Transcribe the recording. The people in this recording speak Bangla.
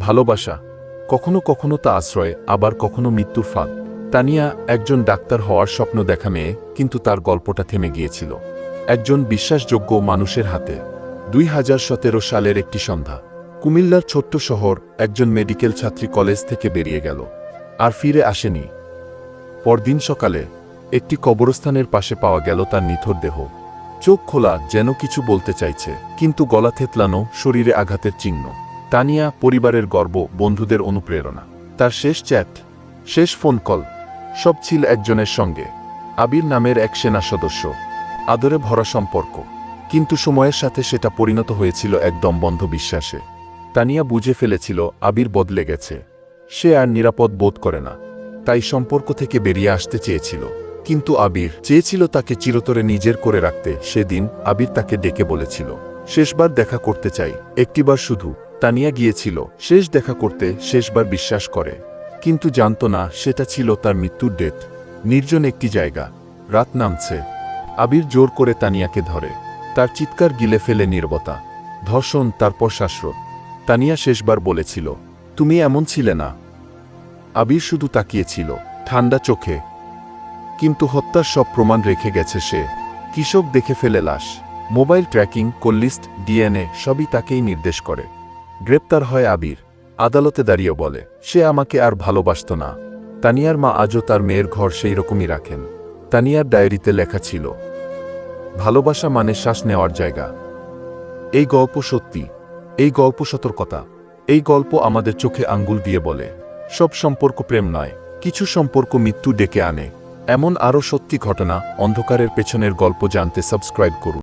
ভালোবাসা, কখনো কখনো তা আশ্রয়, আবার কখনো মৃত্যুর ফাঁদ। তানিয়া একজন ডাক্তার হওয়ার স্বপ্ন দেখা মেয়ে, কিন্তু তার গল্পটা থেমে গিয়েছিল। একজন বিশ্বাসযোগ্য মানুষের হাতে। দুই হাজার সতেরো সালের একটি সন্ধ্যা। কুমিল্লার ছোট্ট শহর একজন মেডিকেল ছাত্রী কলেজ থেকে বেরিয়ে গেল। আর ফিরে আসেনি। পরদিন সকালে একটি কবরস্থানের পাশে পাওয়া গেল তার নিথর দেহ। চোখ খোলা যেন কিছু বলতে চাইছে, কিন্তু গলা থেতলানো, শরীরে আঘাতের চিহ্ন। তানিয়া পরিবারের গর্ব, বন্ধুদের অনুপ্রেরণা। তার শেষ চ্যাট, শেষ ফোন কল, সব ছিল একজনের সঙ্গে। আবির নামের এক সেনা সদস্য। আদরে ভরা সম্পর্ক। কিন্তু সময়ের সাথে সেটা পরিণত হয়েছিল একদম বন্ধ বিশ্বাসে। তানিয়া বুঝে ফেলেছিল, আবির বদলে গেছে। সে আর নিরাপদ বোধ করে না। তাই সম্পর্ক থেকে বেরিয়ে আসতে চেয়েছিল। কিন্তু আবির চেয়েছিল তাকে চিরতরে নিজের করে রাখতে। সেদিন আবির তাকে ডেকে বলেছিল, শেষবার দেখা করতে চাই। একটিবার শুধু। তানিয়া গিয়েছিল, শেষ দেখা করতে শেষবার বিশ্বাস করে। কিন্তু জানত না, সেটা ছিল তার মৃত্যুর ডেট। নির্জন একটি জায়গা। রাত নামছে। আবির জোর করে তানিয়াকে ধরে। তার চিৎকার গিলে ফেলে নির্বতা। ধর্ষণ, তারপর শ্বাসরোধ। তানিয়া শেষবার বলেছিল, তুমি এমন ছিলে না। আবির শুধু তাকিয়েছিল, ঠান্ডা চোখে। কিন্তু হত্যার সব প্রমাণ রেখে গেছে সে। কৃষক দেখে ফেলে লাশ। মোবাইল ট্র্যাকিং কল্লিস্ট ডিএনএ সবই তাকেই নির্দেশ করে। গ্রেপ্তার হয় আবির। আদালতে দাঁড়িয়ে বলে, সে আমাকে আর ভালোবাসত না। তানিয়ার মা আজও তার মেয়ের ঘর সেই রকমই রাখেন। তানিয়ার ডায়েরিতে লেখা ছিল, ভালোবাসা মানে শ্বাস নেওয়ার জায়গা। এই গল্প সত্যি, এই গল্প সতর্কতা, এই গল্প আমাদের চোখে আঙ্গুল দিয়ে বলে, সব সম্পর্ক প্রেম নয়, কিছু সম্পর্ক মৃত্যু ডেকে আনে। এমন আরও সত্যি ঘটনা অন্ধকারের পেছনের গল্প জানতে সাবস্ক্রাইব করুন।